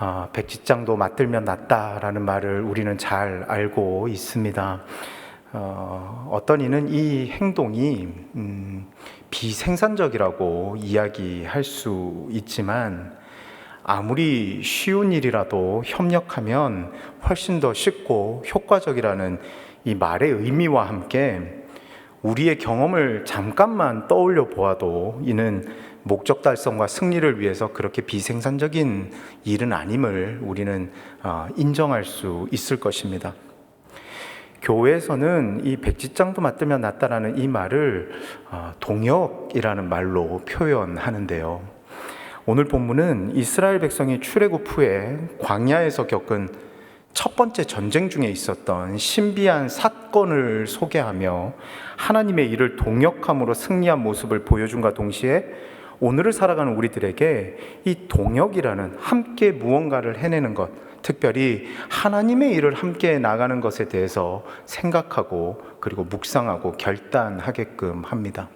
아, 백지장도 맞들면 낫다라는 말을 우리는 잘 알고 있습니다. 어, 어떤 이는 이 행동이 음, 비생산적이라고 이야기할 수 있지만 아무리 쉬운 일이라도 협력하면 훨씬 더 쉽고 효과적이라는 이 말의 의미와 함께 우리의 경험을 잠깐만 떠올려 보아도 이는 목적 달성과 승리를 위해서 그렇게 비생산적인 일은 아님을 우리는 아, 인정할 수 있을 것입니다. 교회에서는 이 백지장도 맞들면 낫다라는 이 말을 아, 동역이라는 말로 표현하는데요. 오늘 본문은 이스라엘 백성이 출애굽 후에 광야에서 겪은 첫 번째 전쟁 중에 있었던 신비한 사건을 소개하며 하나님의 일을 동역함으로 승리한 모습을 보여준과 동시에 오늘을 살아가는 우리들에게 이 동역이라는 함께 무언가를 해내는 것, 특별히 하나님의 일을 함께 나가는 것에 대해서 생각하고 그리고 묵상하고 결단하게끔 합니다.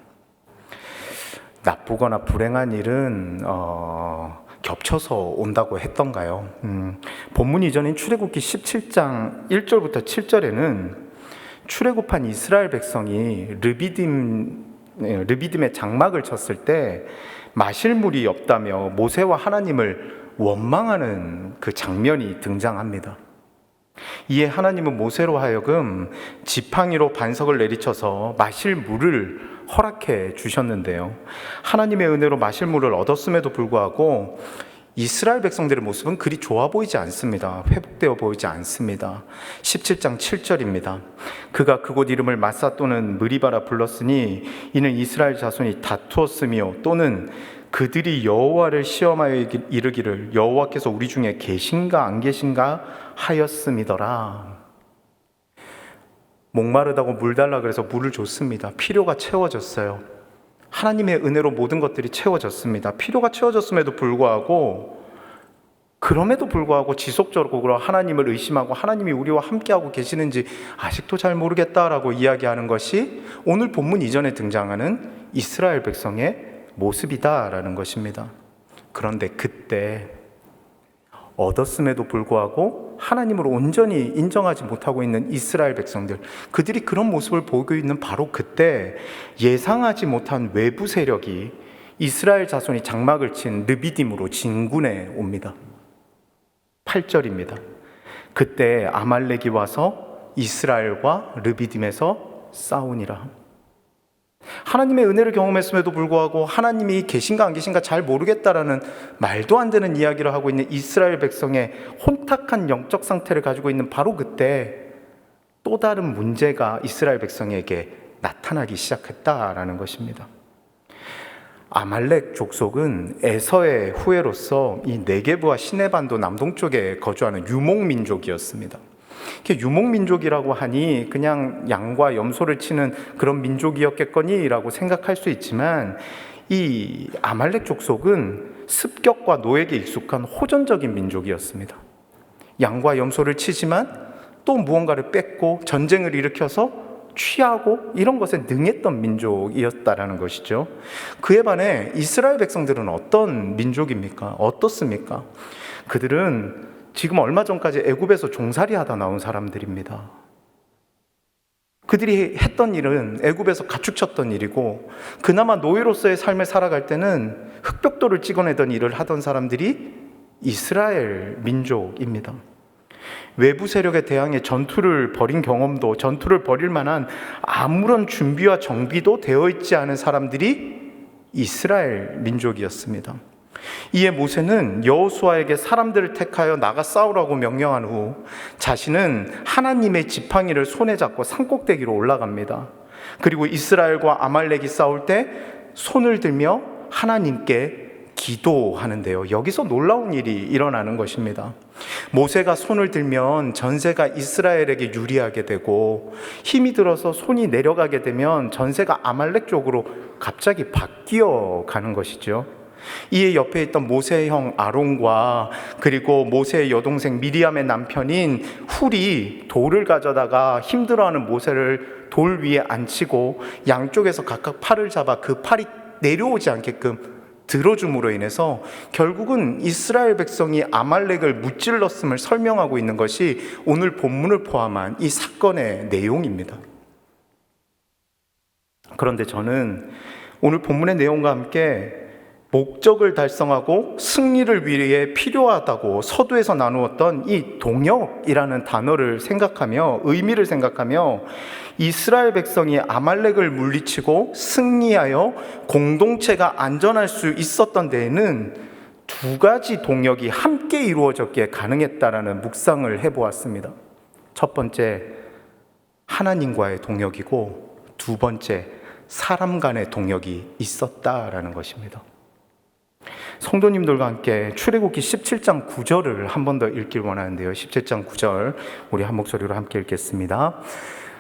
나쁘거나 불행한 일은 어, 겹쳐서 온다고 했던가요? 음, 본문 이전인 출애굽기 17장 1절부터 7절에는 출애굽한 이스라엘 백성이 르비딤 네, 르비딤의 장막을 쳤을 때 마실 물이 없다며 모세와 하나님을 원망하는 그 장면이 등장합니다. 이에 하나님은 모세로 하여금 지팡이로 반석을 내리쳐서 마실 물을 허락해 주셨는데요. 하나님의 은혜로 마실 물을 얻었음에도 불구하고 이스라엘 백성들의 모습은 그리 좋아 보이지 않습니다. 회복되어 보이지 않습니다. 17장 7절입니다. 그가 그곳 이름을 마사 또는 느리바라 불렀으니 이는 이스라엘 자손이 다투었으며 또는 그들이 여호와를 시험하여 이르기를 여호와께서 우리 중에 계신가 안 계신가 하였음이더라. 목마르다고 물 달라 그래서 물을 줬습니다. 필요가 채워졌어요. 하나님의 은혜로 모든 것들이 채워졌습니다. 필요가 채워졌음에도 불구하고 그럼에도 불구하고 지속적으로 하나님을 의심하고 하나님이 우리와 함께하고 계시는지 아직도 잘 모르겠다라고 이야기하는 것이 오늘 본문 이전에 등장하는 이스라엘 백성의 모습이다라는 것입니다. 그런데 그때 얻었음에도 불구하고 하나님을 온전히 인정하지 못하고 있는 이스라엘 백성들, 그들이 그런 모습을 보고 있는 바로 그때 예상하지 못한 외부 세력이 이스라엘 자손이 장막을 친 르비딤으로 진군해 옵니다. 8절입니다. 그때 아말렉이 와서 이스라엘과 르비딤에서 싸우니라. 하나님의 은혜를 경험했음에도 불구하고 하나님이 계신가 안 계신가 잘 모르겠다라는 말도 안 되는 이야기를 하고 있는 이스라엘 백성의 혼탁한 영적 상태를 가지고 있는 바로 그때 또 다른 문제가 이스라엘 백성에게 나타나기 시작했다라는 것입니다. 아말렉 족속은 에서의 후예로서 이 네게브와 시내반도 남동쪽에 거주하는 유목 민족이었습니다. 유목민족이라고 하니 그냥 양과 염소를 치는 그런 민족이었겠거니라고 생각할 수 있지만 이 아말렉 족속은 습격과 노예에 익숙한 호전적인 민족이었습니다. 양과 염소를 치지만 또 무언가를 뺏고 전쟁을 일으켜서 취하고 이런 것에 능했던 민족이었다라는 것이죠. 그에 반해 이스라엘 백성들은 어떤 민족입니까? 어떻습니까? 그들은 지금 얼마 전까지 애굽에서 종살이 하다 나온 사람들입니다. 그들이 했던 일은 애굽에서 가축쳤던 일이고 그나마 노예로서의 삶을 살아갈 때는 흑벽돌을 찍어내던 일을 하던 사람들이 이스라엘 민족입니다. 외부 세력에 대항해 전투를 벌인 경험도 전투를 벌일 만한 아무런 준비와 정비도 되어 있지 않은 사람들이 이스라엘 민족이었습니다. 이에 모세는 여호수아에게 사람들을 택하여 나가 싸우라고 명령한 후 자신은 하나님의 지팡이를 손에 잡고 산꼭대기로 올라갑니다. 그리고 이스라엘과 아말렉이 싸울 때 손을 들며 하나님께 기도하는데요. 여기서 놀라운 일이 일어나는 것입니다. 모세가 손을 들면 전세가 이스라엘에게 유리하게 되고 힘이 들어서 손이 내려가게 되면 전세가 아말렉 쪽으로 갑자기 바뀌어 가는 것이죠. 이에 옆에 있던 모세의 형 아론과 그리고 모세의 여동생 미리암의 남편인 훌이 돌을 가져다가 힘들어하는 모세를 돌 위에 앉히고 양쪽에서 각각 팔을 잡아 그 팔이 내려오지 않게끔 들어줌으로 인해서 결국은 이스라엘 백성이 아말렉을 무찔렀음을 설명하고 있는 것이 오늘 본문을 포함한 이 사건의 내용입니다. 그런데 저는 오늘 본문의 내용과 함께 목적을 달성하고 승리를 위해 필요하다고 서두에서 나누었던 이 동역이라는 단어를 생각하며 의미를 생각하며 이스라엘 백성이 아말렉을 물리치고 승리하여 공동체가 안전할 수 있었던 데에는 두 가지 동역이 함께 이루어졌기에 가능했다라는 묵상을 해보았습니다. 첫 번째, 하나님과의 동역이고 두 번째, 사람 간의 동역이 있었다라는 것입니다. 성도님들과 함께 출애굽기 17장 9절을 한 번 더 읽길 원하는데요. 17장 9절 우리 한 목소리로 함께 읽겠습니다.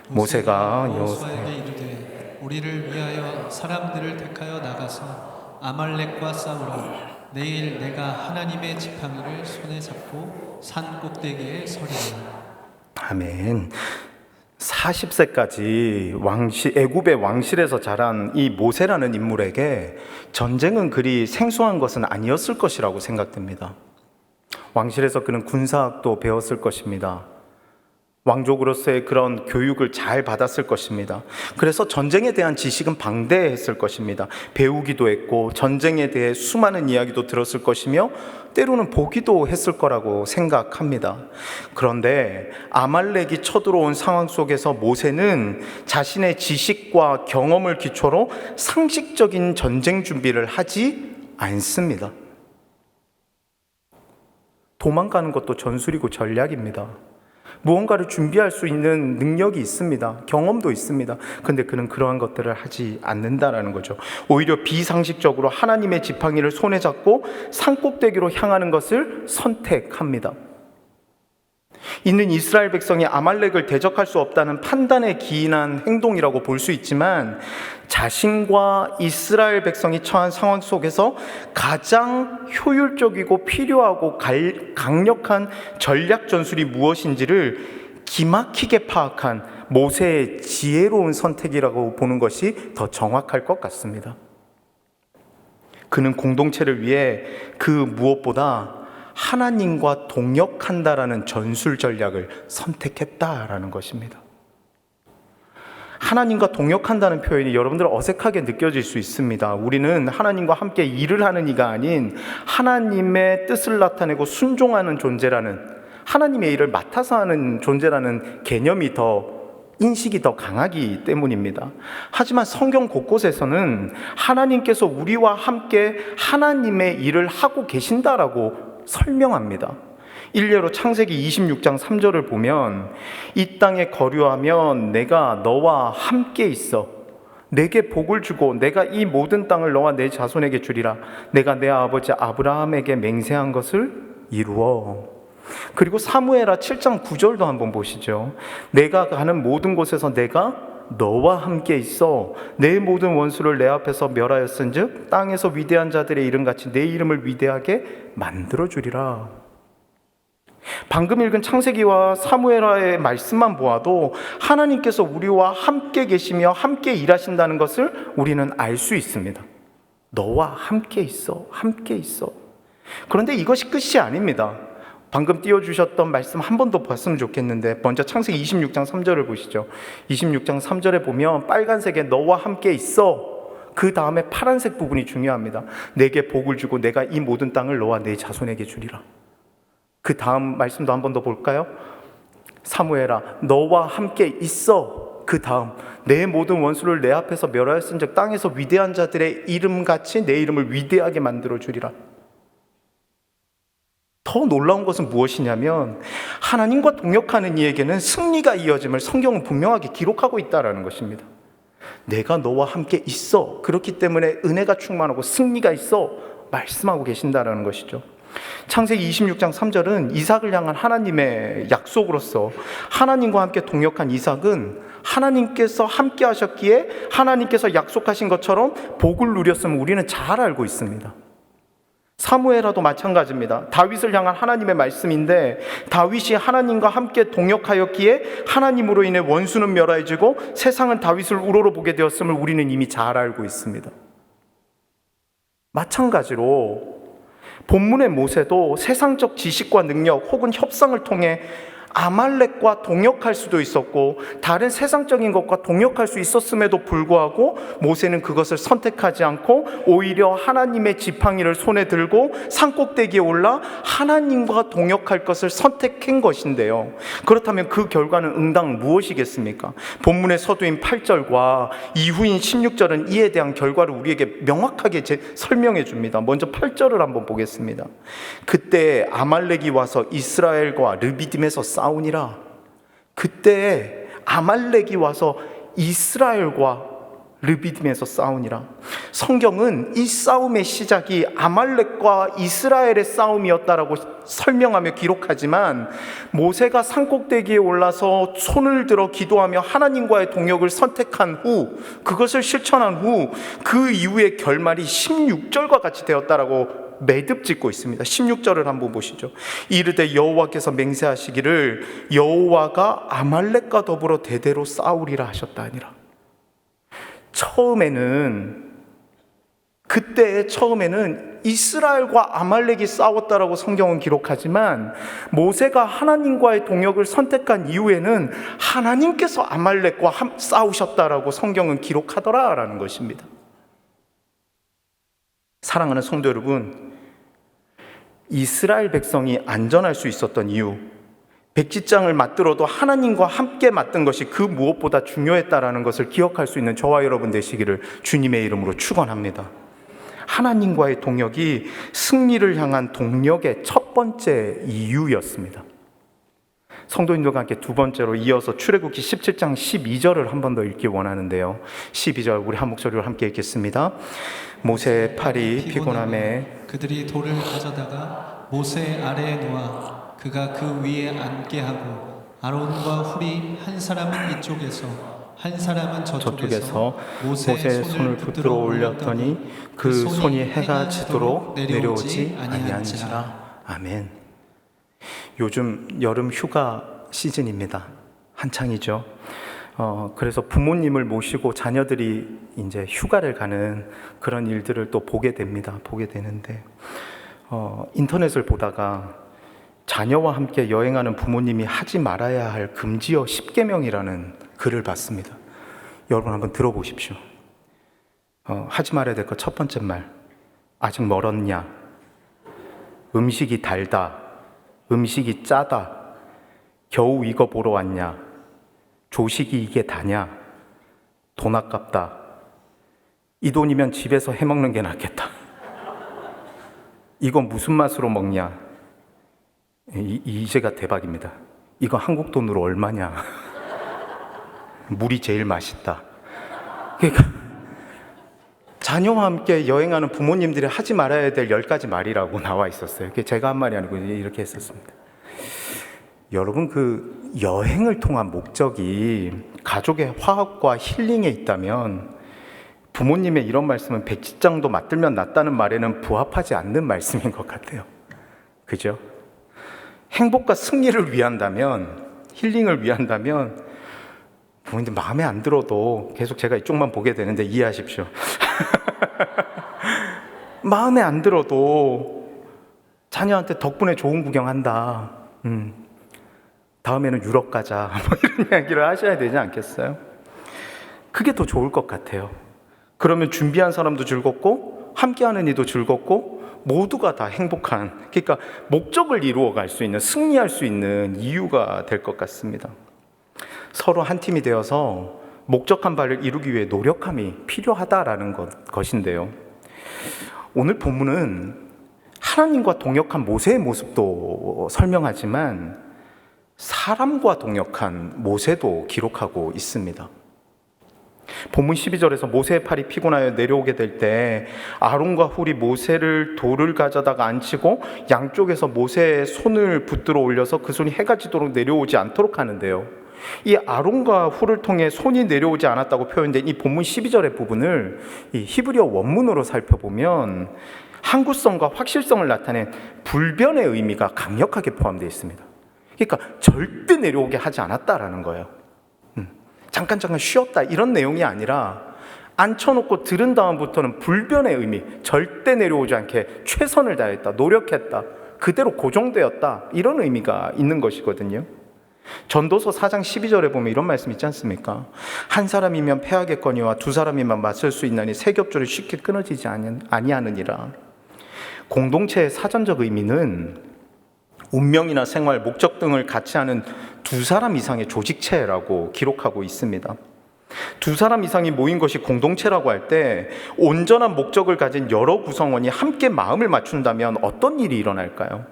모세가 여호수아에게 이르되 우리를 위하여 사람들을 택하여 나가서 아말렉과 싸우라 내일 내가 하나님의 지팡이를 손에 잡고 산 꼭대기에 서리라 아멘. 40세까지 왕실 애굽의 왕실에서 자란 이 모세라는 인물에게 전쟁은 그리 생소한 것은 아니었을 것이라고 생각됩니다. 왕실에서 그는 군사학도 배웠을 것입니다. 왕족으로서의 그런 교육을 잘 받았을 것입니다. 그래서 전쟁에 대한 지식은 방대했을 것입니다. 배우기도 했고 전쟁에 대해 수많은 이야기도 들었을 것이며 때로는 보기도 했을 거라고 생각합니다. 그런데 아말렉이 쳐들어온 상황 속에서 모세는 자신의 지식과 경험을 기초로 상식적인 전쟁 준비를 하지 않습니다. 도망가는 것도 전술이고 전략입니다. 무언가를 준비할 수 있는 능력이 있습니다. 경험도 있습니다. 근데 그는 그러한 것들을 하지 않는다라는 거죠. 오히려 비상식적으로 하나님의 지팡이를 손에 잡고 산꼭대기로 향하는 것을 선택합니다. 이는 이스라엘 백성이 아말렉을 대적할 수 없다는 판단에 기인한 행동이라고 볼 수 있지만 자신과 이스라엘 백성이 처한 상황 속에서 가장 효율적이고 필요하고 강력한 전략 전술이 무엇인지를 기막히게 파악한 모세의 지혜로운 선택이라고 보는 것이 더 정확할 것 같습니다. 그는 공동체를 위해 그 무엇보다 하나님과 동역한다라는 전술 전략을 선택했다라는 것입니다. 하나님과 동역한다는 표현이 여러분들 어색하게 느껴질 수 있습니다. 우리는 하나님과 함께 일을 하는 이가 아닌 하나님의 뜻을 나타내고 순종하는 존재라는 하나님의 일을 맡아서 하는 존재라는 개념이 더 인식이 더 강하기 때문입니다. 하지만 성경 곳곳에서는 하나님께서 우리와 함께 하나님의 일을 하고 계신다라고 설명합니다. 일례로 창세기 26장 3절을 보면 이 땅에 거류하면 내가 너와 함께 있어 내게 복을 주고 내가 이 모든 땅을 너와 내 자손에게 주리라 내가 내 아버지 아브라함에게 맹세한 것을 이루어 그리고 사무엘하 7장 9절도 한번 보시죠. 내가 가는 모든 곳에서 내가 너와 함께 있어 내 모든 원수를 내 앞에서 멸하였은즉 땅에서 위대한 자들의 이름 같이 내 이름을 위대하게 만들어 주리라. 방금 읽은 창세기와 사무엘하의 말씀만 보아도 하나님께서 우리와 함께 계시며 함께 일하신다는 것을 우리는 알 수 있습니다. 너와 함께 있어, 함께 있어. 그런데 이것이 끝이 아닙니다. 방금 띄워주셨던 말씀 한 번 더 봤으면 좋겠는데 먼저 창세기 26장 3절을 보시죠. 26장 3절에 보면 빨간색에 너와 함께 있어. 그 다음에 파란색 부분이 중요합니다. 내게 복을 주고 내가 이 모든 땅을 너와 내 자손에게 주리라. 그 다음 말씀도 한 번 더 볼까요? 사무엘아 너와 함께 있어. 그 다음 내 모든 원수를 내 앞에서 멸하였은즉 땅에서 위대한 자들의 이름 같이 내 이름을 위대하게 만들어 주리라. 더 놀라운 것은 무엇이냐면 하나님과 동역하는 이에게는 승리가 이어짐을 성경은 분명하게 기록하고 있다라는 것입니다. 내가 너와 함께 있어. 그렇기 때문에 은혜가 충만하고 승리가 있어. 말씀하고 계신다라는 것이죠. 창세기 26장 3절은 이삭을 향한 하나님의 약속으로서 하나님과 함께 동역한 이삭은 하나님께서 함께 하셨기에 하나님께서 약속하신 것처럼 복을 누렸음을 우리는 잘 알고 있습니다. 사무엘하도 마찬가지입니다. 다윗을 향한 하나님의 말씀인데 다윗이 하나님과 함께 동역하였기에 하나님으로 인해 원수는 멸하여지고 세상은 다윗을 우러러 보게 되었음을 우리는 이미 잘 알고 있습니다. 마찬가지로 본문의 모세도 세상적 지식과 능력 혹은 협상을 통해 아말렉과 동역할 수도 있었고 다른 세상적인 것과 동역할 수 있었음에도 불구하고 모세는 그것을 선택하지 않고 오히려 하나님의 지팡이를 손에 들고 산꼭대기에 올라 하나님과 동역할 것을 선택한 것인데요. 그렇다면 그 결과는 응당 무엇이겠습니까? 본문의 서두인 8절과 이후인 16절은 이에 대한 결과를 우리에게 명확하게 제- 설명해 줍니다. 먼저 8절을 한번 보겠습니다. 그때 아말렉이 와서 이스라엘과 르비딤에서 싸 우니라. 그때 아말렉이 와서 이스라엘과 르비딤에서 싸우니라. 성경은 이 싸움의 시작이 아말렉과 이스라엘의 싸움이었다라고 설명하며 기록하지만 모세가 산꼭대기에 올라서 손을 들어 기도하며 하나님과의 동역을 선택한 후 그것을 실천한 후 그 이후의 결말이 16절과 같이 되었다라고 매듭 짓고 있습니다. 16절을 한번 보시죠. 이르되 여호와께서 맹세하시기를 여호와가 아말렉과 더불어 대대로 싸우리라 하셨다 아니라. 처음에는 그때 처음에는 이스라엘과 아말렉이 싸웠다라고 성경은 기록하지만 모세가 하나님과의 동역을 선택한 이후에는 하나님께서 아말렉과 함- 싸우셨다라고 성경은 기록하더라라는 것입니다. 사랑하는 성도 여러분, 이스라엘 백성이 안전할 수 있었던 이유, 백지장을 맞들어도 하나님과 함께 맞던 것이 그 무엇보다 중요했다라는 것을 기억할 수 있는 저와 여러분 되시기를 주님의 이름으로 축원합니다. 하나님과의 동역이 승리를 향한 동력의 첫 번째 이유였습니다. 성도님들과 함께 두 번째로 이어서 출애굽기 17장 12절을 한 번 더 읽기 원하는데요. 12절 우리 한 목소리로 함께 읽겠습니다. 모세의 팔이 피곤함에 그들이 돌을 가져다가 모세 아래에 놓아 그가 그 위에 앉게 하고 아론과 훌이 한 사람은 이쪽에서 한 사람은 저쪽에서 저쪽에서 모세의 손을 붙들어 올렸더니 그 손이 해가 지도록 내려오지 아니한지라. 아멘. 요즘 여름 휴가 시즌입니다. 한창이죠. 어, 그래서 부모님을 모시고 자녀들이 이제 휴가를 가는 그런 일들을 또 보게 됩니다. 보게 되는데, 어, 인터넷을 보다가 자녀와 함께 여행하는 부모님이 하지 말아야 할 금지어 10계명이라는 글을 봤습니다. 여러분 한번 들어보십시오. 어, 하지 말아야 될 것 첫 번째 말. 아직 멀었냐? 음식이 달다. 음식이 짜다. 겨우 이거 보러 왔냐? 조식이 이게 다냐? 돈 아깝다. 이 돈이면 집에서 해 먹는 게 낫겠다. 이건 무슨 맛으로 먹냐? 이, 이제가 대박입니다. 이거 한국 돈으로 얼마냐? 물이 제일 맛있다. 그러니까 자녀와 함께 여행하는 부모님들이 하지 말아야 될 열 가지 말이라고 나와 있었어요. 그게 제가 한 말이 아니고 이렇게 했었습니다. 여러분 그 여행을 통한 목적이 가족의 화합과 힐링에 있다면 부모님의 이런 말씀은 백지장도 맞들면 낫다는 말에는 부합하지 않는 말씀인 것 같아요. 그죠? 행복과 승리를 위한다면 힐링을 위한다면 부모님들 마음에 안 들어도 계속 제가 이쪽만 보게 되는데 이해하십시오. 마음에 안 들어도 자녀한테 덕분에 좋은 구경한다. 음. 다음에는 유럽 가자. 뭐 이런 이야기를 하셔야 되지 않겠어요? 그게 더 좋을 것 같아요. 그러면 준비한 사람도 즐겁고 함께하는 이도 즐겁고 모두가 다 행복한 그러니까 목적을 이루어 갈 수 있는 승리할 수 있는 이유가 될 것 같습니다. 서로 한 팀이 되어서 목적한 바를 이루기 위해 노력함이 필요하다라는 것, 것인데요. 오늘 본문은 하나님과 동역한 모세의 모습도 설명하지만 사람과 동역한 모세도 기록하고 있습니다. 본문 12절에서 모세의 팔이 피곤하여 내려오게 될 때 아론과 훌이 모세를 돌을 가져다가 앉히고 양쪽에서 모세의 손을 붙들어 올려서 그 손이 해가 지도록 내려오지 않도록 하는데요. 이 아론과 훌을 통해 손이 내려오지 않았다고 표현된 이 본문 12절의 부분을 이 히브리어 원문으로 살펴보면 항구성과 확실성을 나타낸 불변의 의미가 강력하게 포함되어 있습니다. 그러니까 절대 내려오게 하지 않았다라는 거예요. 음, 잠깐 잠깐 쉬었다 이런 내용이 아니라 앉혀놓고 들은 다음부터는 불변의 의미, 절대 내려오지 않게 최선을 다했다, 노력했다, 그대로 고정되었다, 이런 의미가 있는 것이거든요. 전도서 4장 12절에 보면 이런 말씀 있지 않습니까? 한 사람이면 패하겠거니와 두 사람이면 맞설 수 있나니 세 겹줄이 쉽게 끊어지지 아니- 아니하느니라. 공동체의 사전적 의미는 운명이나 생활, 목적 등을 같이 하는 두 사람 이상의 조직체라고 기록하고 있습니다. 두 사람 이상이 모인 것이 공동체라고 할 때 온전한 목적을 가진 여러 구성원이 함께 마음을 맞춘다면 어떤 일이 일어날까요?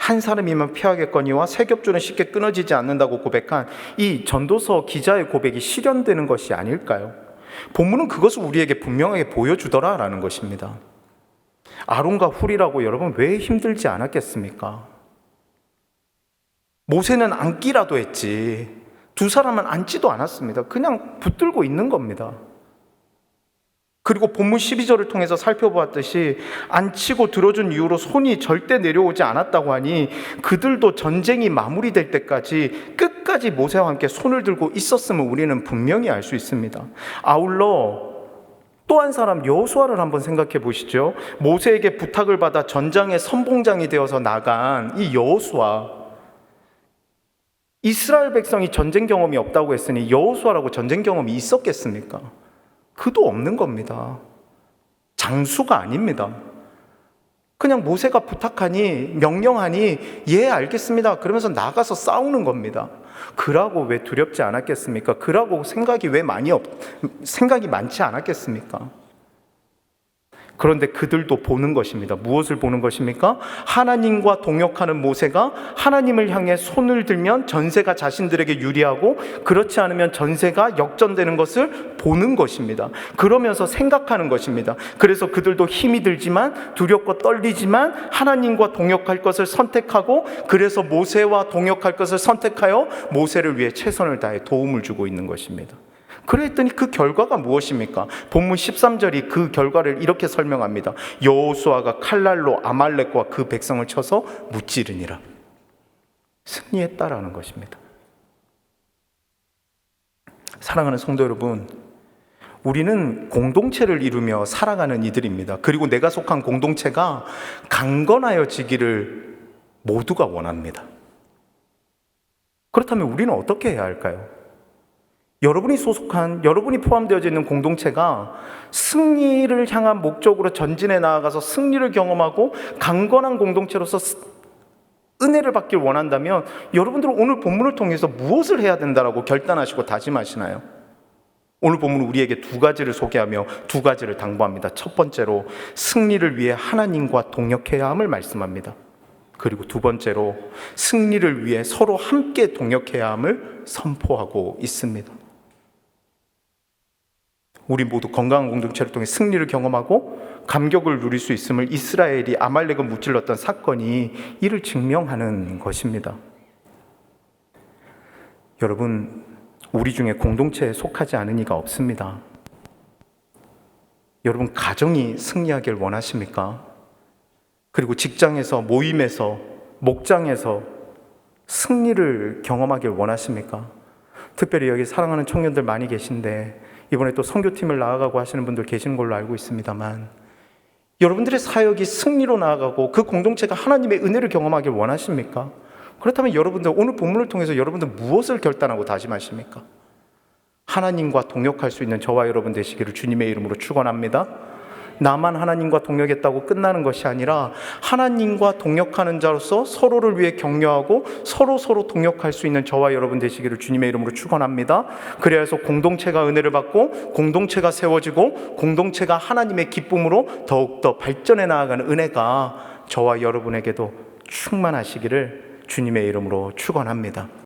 한 사람이면 피하겠거니와 세 겹줄은 쉽게 끊어지지 않는다고 고백한 이 전도서 기자의 고백이 실현되는 것이 아닐까요? 본문은 그것을 우리에게 분명하게 보여주더라라는 것입니다. 아론과 훌이라고 여러분 왜 힘들지 않았겠습니까? 모세는 앉기라도 했지. 두 사람은 앉지도 않았습니다. 그냥 붙들고 있는 겁니다. 그리고 본문 12절을 통해서 살펴보았듯이 앉히고 들어준 이후로 손이 절대 내려오지 않았다고 하니 그들도 전쟁이 마무리될 때까지 끝까지 모세와 함께 손을 들고 있었음을 우리는 분명히 알 수 있습니다. 아울러 또 한 사람 여호수아를 한번 생각해 보시죠. 모세에게 부탁을 받아 전장의 선봉장이 되어서 나간 이 여호수아 이스라엘 백성이 전쟁 경험이 없다고 했으니 여호수아라고 전쟁 경험이 있었겠습니까? 그도 없는 겁니다. 장수가 아닙니다. 그냥 모세가 부탁하니 명령하니 예 알겠습니다. 그러면서 나가서 싸우는 겁니다. 그라고 왜 두렵지 않았겠습니까? 그라고 생각이 왜 많이 없 생각이 많지 않았겠습니까? 그런데 그들도 보는 것입니다. 무엇을 보는 것입니까? 하나님과 동역하는 모세가 하나님을 향해 손을 들면 전세가 자신들에게 유리하고 그렇지 않으면 전세가 역전되는 것을 보는 것입니다. 그러면서 생각하는 것입니다. 그래서 그들도 힘이 들지만 두렵고 떨리지만 하나님과 동역할 것을 선택하고 그래서 모세와 동역할 것을 선택하여 모세를 위해 최선을 다해 도움을 주고 있는 것입니다. 그랬더니 그 결과가 무엇입니까? 본문 13절이 그 결과를 이렇게 설명합니다. 여호수아가 칼날로 아말렉과 그 백성을 쳐서 무찌르니라. 승리했다라는 것입니다. 사랑하는 성도 여러분, 우리는 공동체를 이루며 살아가는 이들입니다. 그리고 내가 속한 공동체가 강건하여지기를 모두가 원합니다. 그렇다면 우리는 어떻게 해야 할까요? 여러분이 소속한, 여러분이 포함되어져 있는 공동체가 승리를 향한 목적으로 전진해 나아가서 승리를 경험하고 강건한 공동체로서 스- 은혜를 받길 원한다면 여러분들은 오늘 본문을 통해서 무엇을 해야 된다라고 결단하시고 다짐하시나요? 오늘 본문은 우리에게 두 가지를 소개하며 두 가지를 당부합니다. 첫 번째로 승리를 위해 하나님과 동역해야 함을 말씀합니다. 그리고 두 번째로 승리를 위해 서로 함께 동역해야 함을 선포하고 있습니다. 우리 모두 건강한 공동체를 통해 승리를 경험하고 감격을 누릴 수 있음을 이스라엘이 아말렉을 무찔렀던 사건이 이를 증명하는 것입니다. 여러분, 우리 중에 공동체에 속하지 않은 이가 없습니다. 여러분, 가정이 승리하길 원하십니까? 그리고 직장에서, 모임에서, 목장에서 승리를 경험하길 원하십니까? 특별히 여기 사랑하는 청년들 많이 계신데 이번에 또 선교팀을 나아가고 하시는 분들 계시는 걸로 알고 있습니다만 여러분들의 사역이 승리로 나아가고 그 공동체가 하나님의 은혜를 경험하길 원하십니까? 그렇다면 여러분들 오늘 본문을 통해서 여러분들 무엇을 결단하고 다짐하십니까? 하나님과 동역할 수 있는 저와 여러분 되시기를 주님의 이름으로 축원합니다. 나만 하나님과 동역했다고 끝나는 것이 아니라 하나님과 동역하는 자로서 서로를 위해 격려하고 서로 서로 동역할 수 있는 저와 여러분 되시기를 주님의 이름으로 축원합니다. 그래서 공동체가 은혜를 받고 공동체가 세워지고 공동체가 하나님의 기쁨으로 더욱더 발전해 나아가는 은혜가 저와 여러분에게도 충만하시기를 주님의 이름으로 축원합니다.